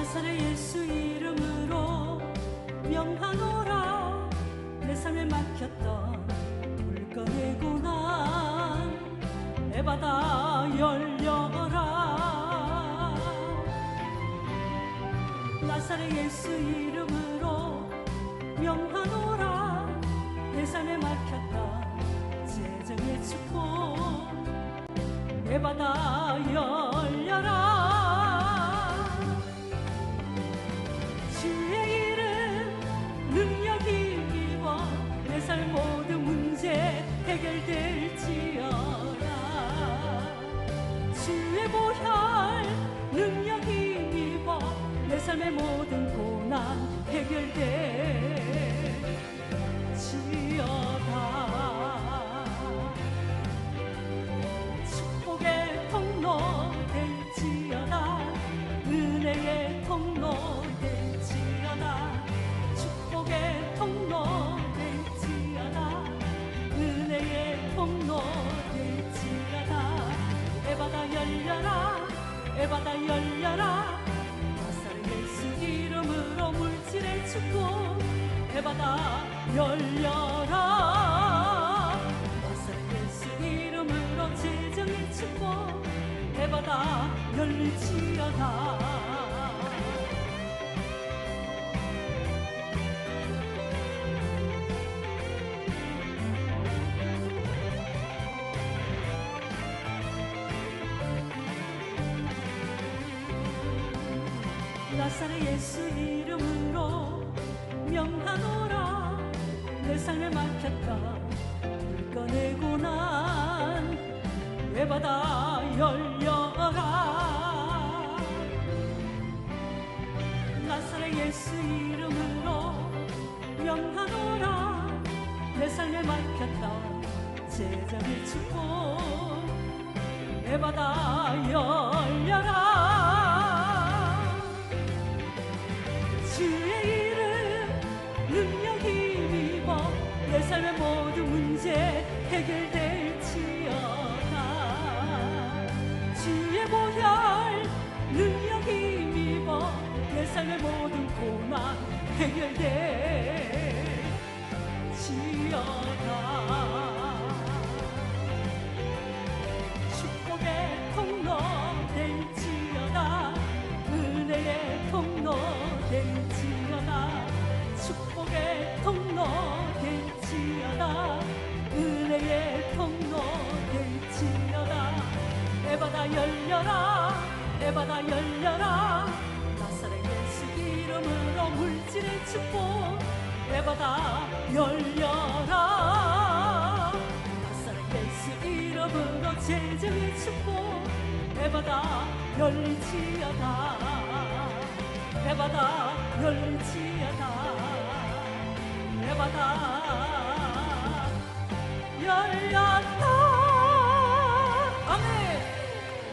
나사렛 예수 이름으로 명하노라. 내 삶에 막혔던 물건의 고난 내 바다 열려라. 나사렛 예수 이름으로 명하노라. 내 삶에 막혔던 재정의 축복 내 바다 열 내 축복 에바다 열려라. 나사렛 예수 이름으로 재정의 축복 해바다 열릴지어다 나사렛 예수 이름으로 명하노라 내 삶에 막혔던 물건의 고난 외바다 열려라. 나사렛 예수 이름으로 명하노라 내 삶에 막혔던 재정의 축복 외바다 열 삶의 모든 문제 해결될지어다. 주의 보혈 능력이 입어 내 삶의 모든 고난 해결될지어다. 축복의 통로 될지어다. 은혜의 통로 될지어다 열려라 에바다 열려라. 나사렛 예수 이름으로 물질의 축복 에바다 열려라. 나사렛 예수 이름으로 재정의 축복 에바다 열리지어다. 에바다 열리지어다. 에바다 열려